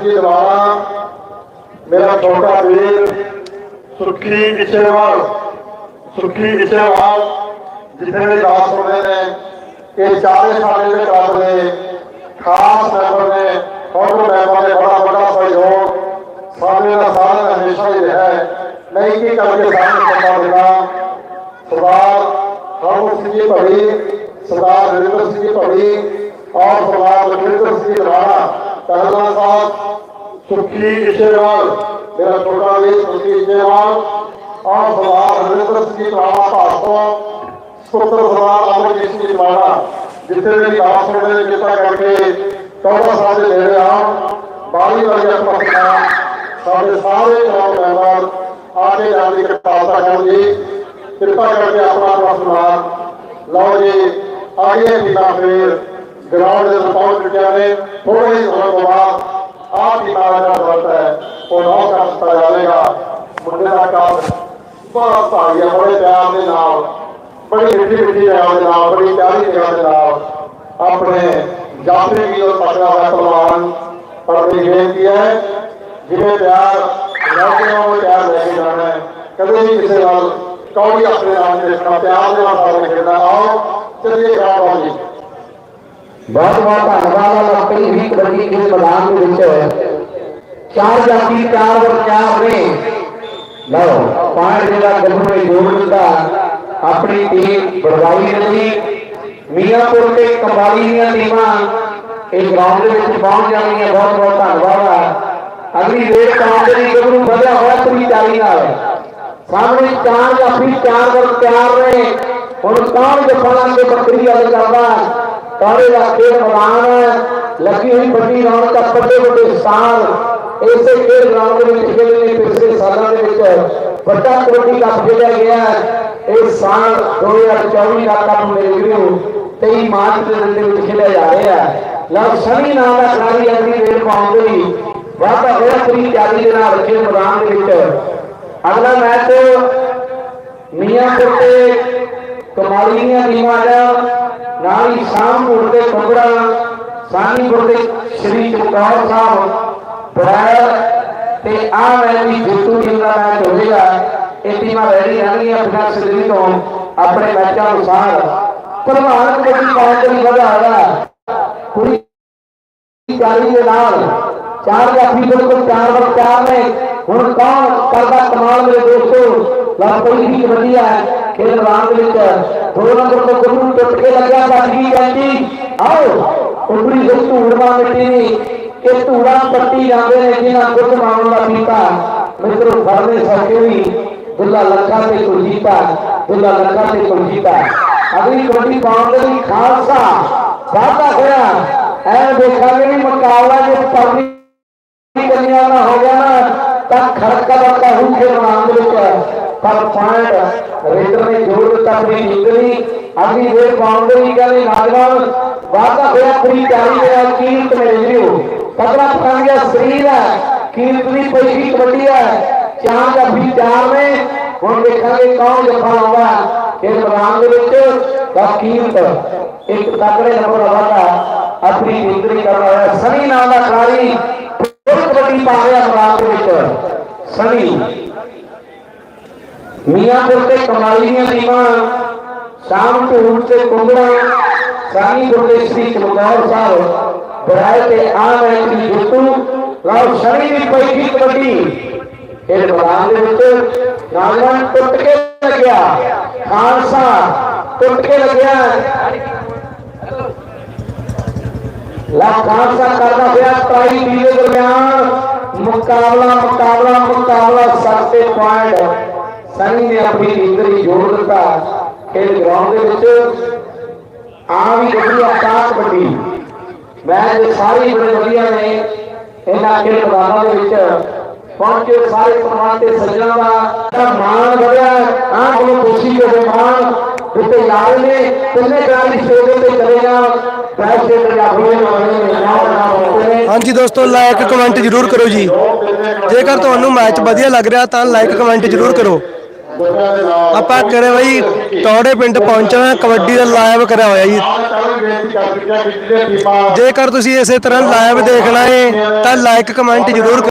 ਜੀ ਦਵਾਰਾ ਮੇਰਾ ਛੋਟਾ ਵੀਰ ਸੁਰਖੀ ਇਸ਼ੇਵਾਲ ਸੁਰਖੀ ਇਸ਼ੇਵਾਲ ਜਿੱਥੇ ਵੀ ਦਾਸ ਹੋਣੇ ਨੇ, ਇਹ ਚਾਰੇ ਸਾਡੇ ਦੇ ਕਲੱਬ ਦੇ ਖਾਸ ਮੈਂਬਰ ਨੇ ਫੌਜਰ ਮੈਂਬਰ ਨੇ, ਬੜਾ ਵੱਡਾ ਸਹਿਯੋਗ ਸਾਡੇ ਦਾ ਸਾਰਾ ਹਮੇਸ਼ਾ ਹੀ ਰਿਹਾ ਨਹੀਂ ਮੈਂ ਇੱਕ ਹੀ ਕਰਕੇ ਸਾਹਮਣੇ ਸਰਦਾਰ ਹਰਮੁਖ ਸਿੰਘ ਜੀ ਭੜੀ ਸਰਦਾਰ ਨਰਿੰਦਰ ਸਿੰਘ ਜੀ ਭੜੀ ਔਰ ਸਰਦਾਰ ਲਖਵਿੰਦਰ ਸਿੰਘ ਰਾਣਾ। ਪਹਿਲਾ ਸਾਹਿਬ ਸੁਰਖੀ ਇਸ਼ੇਵਾਲ ਮੇਰਾ ਛੋਟਾ ਵੀ ਸੁਰਖੀ ਇਸ਼ੇਵਾਲ ਔਰ ਸਰਦਾਰ ਨਰਿੰਦਰ ਸਿੰਘ ਰਾਣਾ ਭਾਸੋ ਸੁਪਰ ਸਰਦਾਰ ਅਮਰਜੀਤ ਸਿੰਘ ਰਾਣਾ ਜਿੱਥੇ ਵੀ ਦਾਸ ਹੋਣੇ ਨੇ ਕਿਰਪਾ ਕਰਕੇ ਚੌਦਾਂ ਸਾਲ ਦੇ ਨੇੜੇ ਆਉਣ ਬਾਣੀ ਵਰਗੇ ਪੱਖਾਂ ਸਾਡੇ ਸਾਰੇ ਕੌਮ ਮੈਂਬਰ ਆ ਜਾਣ ਦੀ ਕਿਰਪਾਲਤਾ ਕਰਨ ਕਿਰਪਾ ਕਰਕੇ ਆਪਣਾ ਆਪਣਾ ਸਨਮਾਨ ਲਓ ਜੀ। ਆਗੇ ਬਿਨਾ ਫੇਰ ਗਰਾਊਂਡ ਦੇ ਉੱਤੇ ਪਹੁੰਚ ਚੁੱਕਿਆ ਨੇ ਥੋੜੇ ਹੀ ਸਮੇਂ ਤੋਂ ਬਾਅਦ ਆਹ ਦੀ ਮਾਰਾ ਦਾ ਵਰਤ ਹੈ ਉਹ ਨੌ ਕਰ ਦਿੱਤਾ ਜਾਵੇਗਾ ਮੁੰਡੇ ਦਾ ਕੰਮ ਬੜਾ ਭਾਗਿਆ ਬੜੇ ਪਿਆਰ ਦੇ ਨਾਲ ਬੜੀ ਮਿੱਠੀ ਮਿੱਠੀ ਪਿਆਰ ਦੇ ਨਾਲ ਬੜੀ ਪਿਆਰੀ ਪਿਆਰ ਦੇ ਨਾਲ ਆਪਣੇ ਜਾਤਰੀ ਵੀ ਉਹ ਪਕੜਾ ਹੋਇਆ ਪਹਿਲਵਾਨ ਪਰ ਮੇਰੀ ਬੇਨਤੀ ਹੈ ਜਿਵੇਂ ਪਿਆਰ ਰੱਖਦੇ ਹੋ ਉਹ ਪਿਆਰ ਲੈ ਕੇ ਜਾਣਾ ਹੈ ਕਦੇ ਵੀ ਕਿਸੇ ਨਾਲ ਕੌੜੀ ਆਪਣੇ ਨਾਲ ਨਹੀਂ ਰੱਖਣਾ ਪਿਆਰ ਦੇ ਨਾਲ ਸਾਰੇ ਖੇਡਣਾ ਆਓ ਚੱਲੀਏ ਗਰਾਊਂਡ ਜੀ ਬਹੁਤ ਬਹੁਤ ਧੰਨਵਾਦ ਹੈ ਆਪਣੀ ਵੀ ਕਬੱਡੀ ਦੇ ਮੈਦਾਨ ਦੇ ਵਿੱਚ। ਚਾਰ ਜਾਤੀ, ਚਾਰ ਵਰ ਨੇ। ਲਓ ਪਾਣੀ ਜਿਹੜਾ ਗੱਭਰੂ ਜੋੜ ਦਿੱਤਾ। ਆਪਣੀ ਟੀਮ ਬੜਵਾਈ ਰਹੀ ਮੀਆਂਪੁਰ ਤੇ ਕੰਬਾਲੀ ਦੀਆਂ ਟੀਮਾਂ ਇਹ ਗਰਾਊਂਡ ਦੇ ਵਿੱਚ ਪਹੁੰਚ ਜਾਣਗੀਆਂ ਬਹੁਤ ਬਹੁਤ ਧੰਨਵਾਦ ਹੈ ਅਗਲੀ ਵੇਟ ਕਮਾਂਡ ਦੀ ਗੱਭਰੂ ਵਧਿਆ ਹੋਇਆ ਪੂਰੀ ਚਾਲੀ ਨਾਲ। ਸਾਹਮਣੇ ਚਾਰ ਜਾਫੀ ਚਾਰ ਵਰ ਤਿਆਰ ਨੇ। ਹੁਣ ਕੌਣ ਜਫਾਂ ਕੇ ਬੱਕਰੀ ਗੱਲ ਕਰਦਾ। ਕਾਰੇ ਦਾ ਖੇਡ ਮੈਦਾਨ ਹੈ। ਲੱਗੀ ਹੋਈ ਵੱਡੀ ਰੌਣਕ ਆ, ਵੱਡੇ ਵੱਡੇ ਸਟਾਰ ਇਸੇ ਖੇਡ ਗਰਾਊਂਡ ਦੇ ਵਿੱਚ ਖੇਡੇ ਨੇ ਪਿਛਲੇ ਸਾਲਾਂ ਦੇ ਵਿੱਚ ਵੱਡਾ ਕਬੱਡੀ ਕੱਪ ਖੇਡਿਆ ਗਿਆ ਇਹ ਸਾਲ 2024 ਦਾ ਕੱਪ ਮੇਰੇ ਵੀਰੋ 23 ਮਾਰਚ ਦੇ ਦਿਨ ਵਿੱਚ ਖੇਡਿਆ ਜਾ ਰਿਹਾ ਹੈ। ਲਓ ਸਨੀ ਨਾਮ ਦਾ ਖਿਡਾਰੀ ਅਗਲੀ ਰੇਡ ਪਾਉਣ ਲਈ ਵਾਧਾ ਹੋਇਆ। ਪੂਰੀ ਤਿਆਰੀ ਦੇ ਨਾਲ ਖੇਡ ਮੈਦਾਨ ਦੇ ਵਿੱਚ ਅਗਲਾ ਮੈਚ ਮੀਆਂਪੁਰ ਤੇ ਕਮਾਲੀ ਦੀਆਂ ਟੀਮਾਂ ਦਾ ਨਾਲ ਹੀ ਸ਼ਾਮਪੁਰ ਦੇ ਕੰਬੜਾ ਸਾਨੀਪੁਰ ਦੇ ਸ਼੍ਰੀ ਚਮਕੌਰ ਸਾਹਿਬ, ਬਰਾੜ ਤੇ ਆ ਮੈਚ ਦੀ ਜੇਤੂ ਟੀਮ ਦਾ ਮੈਚ ਹੋਵੇਗਾ ਇਹ ਟੀਮਾਂ ਰੈਡੀ ਰਹਿਣਗੀਆਂ ਬਿਨਾਂ ਸਿੱਧੀ ਤੋਂ, ਆਪਣੇ ਮੈਚਾਂ ਅਨੁਸਾਰ ਪ੍ਰਧਾਨ ਕਬੱਡੀ ਕਾਉਂਟਰੀ ਵਧਾਇਆ ਪੂਰੀ ਚਾਲੀ ਦੇ ਨਾਲ, ਚਾਰ ਜਾਫੀ ਬਿਲਕੁਲ ਚਾਰ ਵਰ ਚਾਰ ਨੇ। ਹੁਣ ਕੌਣ ਕਰਦਾ ਕਮਾਲ ਮੇਰੇ ਦੋਸਤੋ? ਲਾਪਰੀ ਵੀ ਵਧੀਆ ਹੈ। ਖੇਡ ਮੈਦਾਨ ਦੇ ਵਿੱਚ ਦੋ ਨੰਬਰ ਤੋਂ ਗੁਰੂ ਟੁੱਟ ਕੇ ਲੱਗਿਆ ਬਾਜੀ ਜਾਂਦੀ। ਆਓ, ਉਪਰੀ ਜੋ ਧੂੜਵਾ ਮਿੱਟੀ ਦੀ ਇਹ ਧੂੜਾ ਪੱਟੀ ਜਾਂਦੇ ਨੇ ਜਿਨ੍ਹਾਂ ਗੁੱਟ ਮਾਰਨ ਦਾ ਪੀਤਾ ਮਿੱਤਰੋ ਫੜਨੇ ਸਕੇ ਵੀ ਦੁੱਲਾ ਲੱਖਾਂ ਤੇ ਕੁਲਜੀਤਾ ਦੁੱਲਾ ਲੱਖਾਂ ਤੇ ਕੁਲਜੀਤਾ ਅਗਲੀ ਕਬੱਡੀ ਪਾਉਣ ਦੇ ਲਈ ਖਾਲਸਾ ਵਾਧਾ ਹੋਇਆ। ਐ ਦੇਖਾਂਗੇ ਵੀ ਮੁਕਾਬਲਾ ਜੇ ਪਰਲੀ ਕੰਨਿਆ ਨਾ ਹੋ ਗਿਆ ਨਾ ਤਾਂ ਖੜਕਾ ਦਾ ਕਹੂ ਕੇ ਨਾਮ ਵਿੱਚ ਪਰ ਪੁਆਇੰਟ, ਰੇਡਰ ਨੇ ਜੋੜ ਦਿੱਤਾ, ਆਪਣੀ ਨਿੰਦਰੀ ਅਗਲੀ ਦੇ ਲਈ ਕਹਿੰਦੇ, ਨੌਜਵਾਨ, ਵਾਧਾ ਹੋਇਆ ਪੂਰੀ ਤਿਆਰੀ ਦੇ ਕੀਰਤ ਮੇਰੇ ਪਤਲਾ ਪਕੜ ਗਿਆ ਸਰੀਰ ਹੈ, ਕੀਰਤ ਦੀ ਪਈ ਕਬੱਡੀ ਹੈ। ਚਾਰ ਜਾਂ ਵੀ ਚਾਰ ਨੇ। ਹੁਣ ਦੇਖਾਂਗੇ ਕੌਣ ਜੱਫਾ ਲਾਉਂਦਾ ਇਸ ਮੈਦਾਨ ਦੇ ਵਿੱਚ ਦਾ ਕੀਰਤ ਇੱਕ ਤਕੜੇ ਨੰਬਰ ਵਾਲਾ ਆਪਣੀ ਨਿੰਦਰੀ ਕਰ ਰਿਹਾ ਸਨੀ ਨਾਮ ਦਾ ਖਿਡਾਰੀ ਬਹੁਤ ਵੱਡੀ ਪਾ ਰਿਹਾ ਮੈਦਾਨ ਦੇ ਵਿੱਚ ਸਨੀ ਮੀਆਂਪੁਰ ਤੇ ਕਮਾਲੀ ਦੀਆਂ ਟੀਮਾਂ ਸ਼ਾਮ ਢੂੜ ਤੇ ਕੁੰਬੜਾ ਸਾਨੀਪੁਰ ਦੇ ਸ੍ਰੀ ਚਮਕੌਰ ਸਾਹਿਬ ਬਰਾਏ ਤੇ ਆ ਮੈਚ ਦੀ ਜਿੱਤੂ ਲਓ ਸਣੀ ਦੀ ਪਈ ਕਬੱਡੀ ਇਹ ਮੈਦਾਨ ਦੇ ਵਿੱਚ ਨਾਗਵਾਨ ਟੁੱਟ ਕੇ ਲੱਗਿਆ ਖਾਲਸਾ ਟੁੱਟ ਕੇ ਲੱਗਿਆ ਲਾ ਖਾਲਸਾ ਕਰਦਾ ਪਿਆ ਟਰਾਈ ਦੀ ਦੇ ਦਰਮਿਆਨ ਮੁਕਾਬਲਾ ਮੁਕਾਬਲਾ ਮੁਕਾਬਲਾ ਸੱਤੇ ਪੁਆਇੰਟ ਸਨੀ ਨੇ ਆਪਣੀ ਇੰਦਰੀ ਜੋੜ ਦਿੱਤਾ ਇਹ ਗਰਾਊਂਡ ਦੇ ਵਿੱਚ। ਆ ਵੀ ਗੱਡੀ ਆਕਾਸ਼ ਕਬੱਡੀ ਮੈਚ ਸਾਰੀ ਬੜੇ ਵਧੀਆ ਨੇ। ਇਹਨਾਂ ਖੇਡ ਮੈਦਾਨਾਂ ਦੇ ਵਿੱਚ ਪਹੁੰਚੇ ਸਾਰੇ ਪਰਮਾਨ ਤੇ ਸੱਜਣਾ ਦਾ। ਮਾਣ ਵਧਿਆ। ਆਹ ਕੋਲ ਖੁਸ਼ੀ ਦੇ ਮਾਣ ਜਿੱਤੇ ਯਾਰ ਨੇ। ਕਿੰਨੇ ਗ੍ਰਾਮ ਦੀ ਤੇ ਚਲੇ ਜਾਣ। ਬੈਕ ਸਟੇਜ ਤੇ ਹੋਏ ਹਾਂਜੀ ਦੋਸਤੋ ਲਾਈਕ ਕਮੈਂਟ ਜਰੂਰ ਕਰੋ ਜੀ। ਜੇਕਰ ਤੁਹਾਨੂੰ ਮੈਚ ਵਧੀਆ ਲੱਗ ਰਿਹਾ, ਤਾਂ ਲਾਈਕ ਕਮੈਂਟ ਜਰੂਰ ਕਰੋ। ਆਪਾਂ ਕਰੇ ਬਾਈ ਟੌੜੇ ਪਿੰਡ ਪਹੁੰਚਣਾ ਕਬੱਡੀ ਦਾ ਲਾਈਵ ਕਰਿਆ ਹੋਇਆ ਜੀ। ਜੇਕਰ ਤੁਸੀਂ ਇਸੇ ਤਰ੍ਹਾਂ ਲਾਈਵ ਦੇਖਣਾ ਹੈ ਤਾਂ ਲਾਈਕ ਕਮੈਂਟ ਜ਼ਰੂਰ